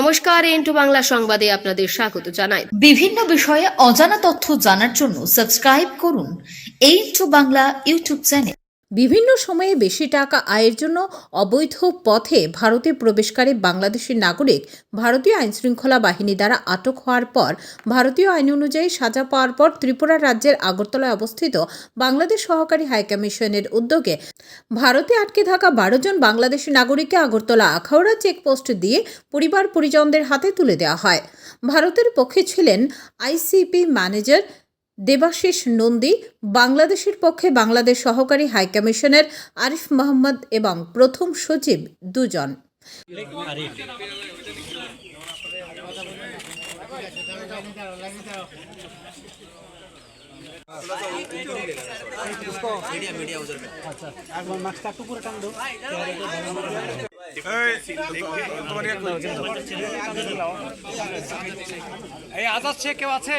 নমস্কার ইন্টু বাংলা সংবাদে আপনাদের স্বাগত জানাই। বিভিন্ন বিষয়ে অজানা তথ্য জানার জন্য সাবস্ক্রাইব করুন এই টু বাংলা ইউটিউব চ্যানেল। বিভিন্ন সময়ে বেশি টাকা আয়ের জন্য অবৈধ পথে ভারতে প্রবেশকারী বাংলাদেশি নাগরিক ভারতীয় আইনশৃঙ্খলা বাহিনী দ্বারা আটক হওয়ার পর ভারতীয় আইন অনুযায়ী সাজা পাওয়ার পর ত্রিপুরা রাজ্যের আগরতলায় অবস্থিত বাংলাদেশ সহকারী হাইকমিশনের উদ্যোগে ভারতে আটকে থাকা বারো জন বাংলাদেশি নাগরিককে আগরতলা আখাউড়া চেকপোস্ট দিয়ে পরিবার পরিজনদের হাতে তুলে দেওয়া হয়। ভারতের পক্ষে ছিলেন আইসিপি ম্যানেজার দেবাশিস নন্দী, বাংলাদেশের পক্ষে বাংলাদেশ সহকারী হাইকমিশনার আরিফ মোহাম্মদ এবং প্রথম সচিব দুজন। এই কেউ আছে?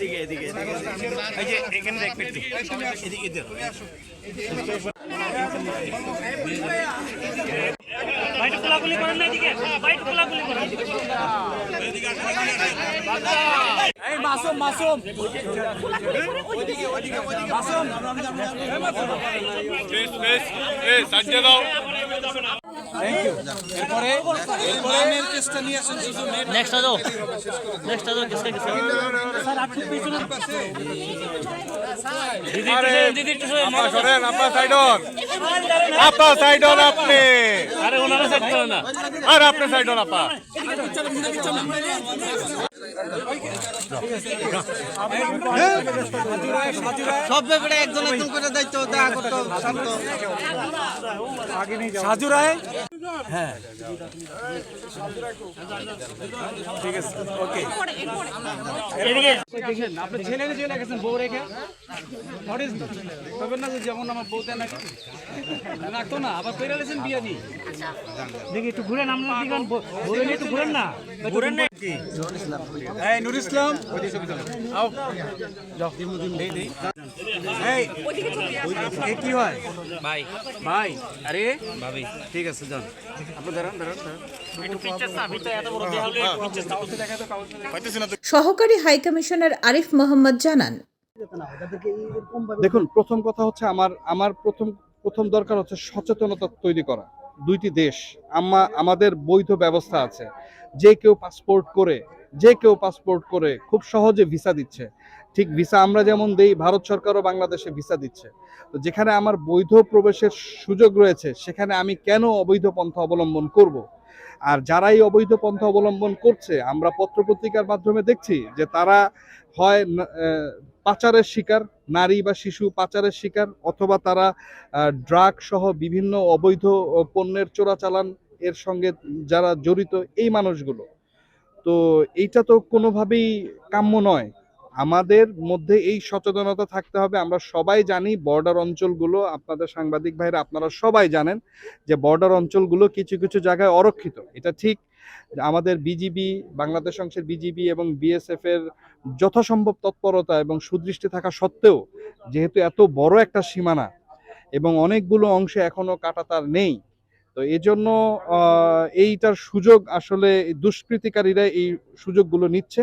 দেখবে এদিকে এদিকে বাইট কোলাগুলি করেন না এদিকে বাইট কোলাগুলি করেন মাসুম মাসুম। মাসুম। এরপরে এরপরে কেসটা নিয়ে আসেন শুধু নেক্সট আ নেক্সট আ যাও কিসকে কিসকে স্যার আপনি পিছনে দিদি দিদি আপা সরেন আপা সাইড অন আপা সাইড অন আপনি। আরে ওনারা সাইড করে না। আর আপনি সাইড অন আপা। সব ব্যাপারে একজন একজন করে দায়িত্ব দেখা করতে শান্ত। সাজু রায়? এদিকে আপনি ছেলে চলে গেছেন বউ রেখে? হোয়াট ইজ তবেন না যেমন আমার বউ নাকি রাখতো না আবার পেরে লেছেন বিয়া দিয়ে দেখি একটু ঘুরেন নাম দিকে ঘুরে নিয়ে একটু ঘুরেন না। ঘুরেন না নুর ইসলাম আও। যাও। দেই দেই এই এ কি হয়? ভাই। ভাই আরে? ভাবি। ঠিক আছে যান। সহকারী হাইকমিশনার আরিফ মোহাম্মদ জানান। দেখুন প্রথম কথা হচ্ছে আমার আমার প্রথম প্রথম দরকার হচ্ছে সচেতনতা তৈরি করা। দুইটি দেশ, আমা আমাদের বৈধ ব্যবস্থা আছে। যে কেউ পাসপোর্ট করে, যে কেউ পাসপোর্ট করে খুব সহজে ভিসা দিচ্ছে। ঠিক ভিসা আমরা যেমন দেই, ভারত সরকারও বাংলাদেশে ভিসা দিচ্ছে। তো যেখানে আমার বৈধ প্রবেশের সুযোগ রয়েছে, সেখানে আমি কেন অবৈধ পন্থা অবলম্বন করব? আর যারাই অবৈধ পন্থা অবলম্বন করছে, আমরা পত্রপত্রিকার মাধ্যমে দেখছি যে তারা হয় পাচারের শিকার, নারী বা শিশু পাচারের শিকার অথবা তারা ড্রাগ সহ বিভিন্ন অবৈধ পণ্যের চোরাচালান এর সঙ্গে যারা জড়িত এই মানুষগুলো। তো এইটা তো কোনোভাবেই কাম্য নয়। আমাদের মধ্যে এই সচেতনতা থাকতে হবে। আমরা সবাই জানি বর্ডার অঞ্চলগুলো, আপনাদের সাংবাদিক ভাইরা, আপনারা সবাই জানেন যে বর্ডার অঞ্চলগুলো কিছু কিছু জায়গায় অরক্ষিত। এটা ঠিক আমাদের বিজিবি, বাংলাদেশ অংশের বিজিবি এবং বিএসএফ এর যথাসম্ভব তৎপরতা এবং সুদৃষ্টি থাকা সত্ত্বেও যেহেতু এত বড় একটা সীমানা এবং অনেকগুলো অংশে এখনও কাটাতার নেই, তো এই জন্য এইটার সুযোগ আসলে দুষ্কৃতিকারীরা এই সুযোগগুলো নিচ্ছে।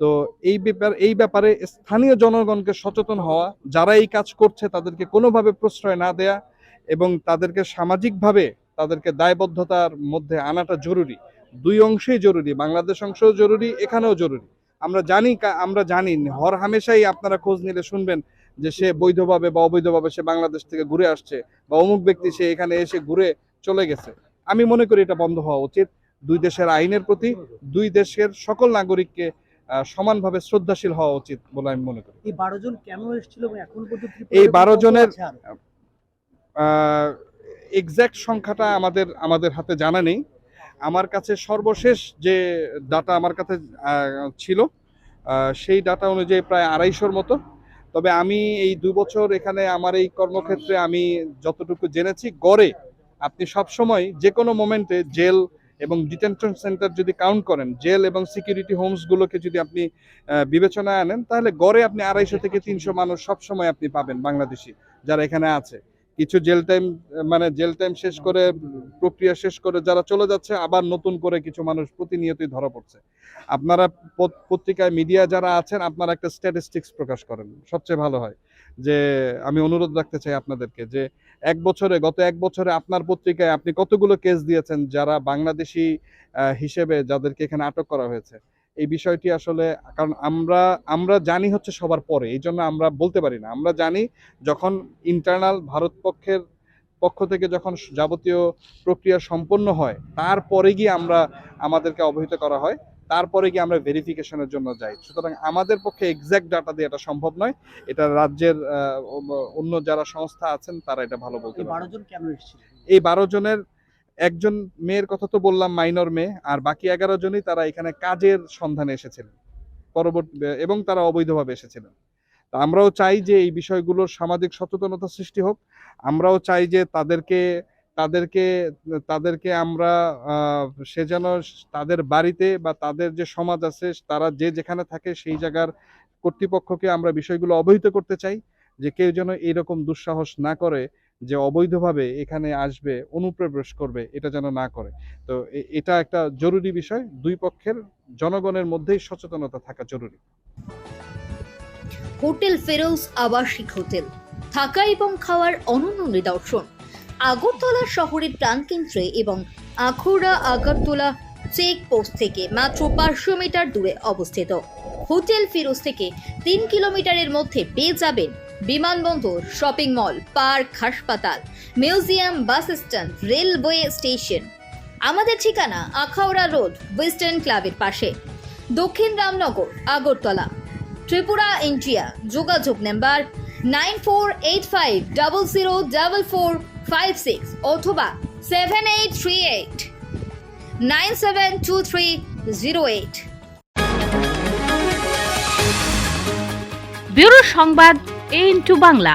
তো এই ব্যাপার, এই ব্যাপারে স্থানীয় জনগণকে সচেতন হওয়া, যারা এই কাজ করছে তাদেরকে কোনোভাবে প্রশ্রয় না দেয়া এবং তাদেরকে সামাজিকভাবে তাদেরকে দায়বদ্ধতার মধ্যে আনাটা জরুরি। দুই অংশেই জরুরি বাংলাদেশ অংশও জরুরি এখানেও জরুরি। আমরা জানি আমরা জানি হর হামেশাই আপনারা খোঁজ নিলে শুনবেন যে সে বৈধভাবে বা অবৈধভাবে সে বাংলাদেশ থেকে ঘুরে আসছে বা অমুক ব্যক্তি সে এখানে এসে ঘুরে চলে গেছে। আমি মনে করি এটা বন্ধ হওয়া উচিত। দুই দেশের আইনের প্রতি দুই দেশের সকল নাগরিককে সমানভাবে শ্রদ্ধাশীল হওয়া উচিত বলে আমি মনে করি। এই বারো জন কেন এসেছিল এখন এই 12 জনের এক্সাক্ট সংখ্যাটা আমাদের আমাদের হাতে জানা নেই। আমার কাছে সর্বশেষ যে ডাটা আমার কাছে ছিল সেই ডাটা অনুযায়ী প্রায় আড়াইশোর মতো। তবে আমি এই দু বছর এখানে আমার এই কর্মক্ষেত্রে আমি যতটুকু জেনেছি, গড়ে আপনি সবসময় যে কোনো মোমেন্টে জেল এবং ডিটেনশন সেন্টার যদি কাউন্ট করেন, জেল এবং সিকিউরিটি হোমসগুলোকে যদি আপনি বিবেচনায় আনেন, তাহলে গড়ে আপনি আড়াইশো থেকে তিনশো মানুষ সবসময় আপনি পাবেন বাংলাদেশি যারা এখানে আছে। কিছু জেল টাইম মানে জেল টাইম শেষ করে, প্রক্রিয়া শেষ করে যারা চলে যাচ্ছে, আবার নতুন করে কিছু মানুষ প্রতিনিয়তই ধরা পড়ছে। আপনারা পত্রিকায় মিডিয়া যারা আছেন, আপনারা একটা স্ট্যাটিস্টিক্স প্রকাশ করেন। সবচেয়ে ভালো হয় যে, আমি অনুরোধ রাখতে চাই আপনাদেরকে যে, এক বছরে, গত এক বছরে আপনার পত্রিকায় আপনি কতগুলো কেস দিয়েছেন যারা বাংলাদেশি হিসেবে যাদেরকে এখানে আটক করা হয়েছে? এই বিষয়টি আসলে কারণ আমরা আমরা জানি হচ্ছে সবার পরে এই জন্য আমরা বলতে পারি না। আমরা জানি যখন ইন্টারনাল ভারত পক্ষের পক্ষ থেকে যখন যাবতীয় প্রক্রিয়া সম্পন্ন হয় তারপরে গিয়ে আমরা আমাদেরকে অবহিত করা হয় তারপরে গিয়ে আমরা ভেরিফিকেশনের জন্য যাই। সুতরাং আমাদের পক্ষে এক্স্যাক্ট ডাটা দিয়ে এটা সম্ভব নয়। এটা রাজ্যের অন্য- যারা সংস্থা আছেন তারা এটা ভালো বলতে এই বারো জনের একজন মেয়ের কথা তো বললাম, মাইনর মেয়ে, আর বাকি এগারো জনই তারা এখানে কাজের সন্ধানে এসেছিলেন। পরবর্তী, এবং তারা অবৈধভাবে এসেছিলেন। তা আমরাও চাই যে এই বিষয়গুলোর সামাজিক সচেতনতা সৃষ্টি হোক। আমরাও চাই যে তাদেরকে তাদেরকে তাদেরকে আমরা সে যেন তাদের বাড়িতে বা তাদের যে সমাজ আছে, তারা যে যেখানে থাকে সেই জায়গার কর্তৃপক্ষকে আমরা বিষয়গুলো অবহিত করতে চাই, যে কেউ যেন এরকম দুঃসাহস না করে যে অবৈধভাবে এখানে আসবে, অনুপ্রবেশ করবে, এটা যেন না করে। তো এটা একটা জরুরি বিষয়। দুই পক্ষের, জনগণের মধ্যেই সচেতনতা থাকা জরুরি। হোটেল ফেরোজ আবাসিক হোটেল। থাকা এবং খাওয়ার অনন্য নিদর্শন। আগরতলা শহরের প্রাণকেন্দ্রে এবং আখুরা আগরতলা চেক পোস্ট থেকে মাত্র পাঁচশো মিটার দূরে অবস্থিত। হোটেল ফিরোজ থেকে তিন কিলোমিটারের মধ্যে পেয়ে যাবেন বিমানবন্দর, শপিং মল, পার্ক, হাসপাতাল, museum, bus stand, railway station. আমাদের ঠিকানা আখাউড়া রোড, ওয়েস্টার্ন ক্লাবের পাশে। দক্ষিণ রামনগর, আগরতলা। ত্রিপুরা ইন্ডিয়া, যোগাযোগ number nine four eight five double zero double four five six অথবা seven eight three eight nine seven two three zero eight. Bureau সংবাদ এ ইন্টু বাংলা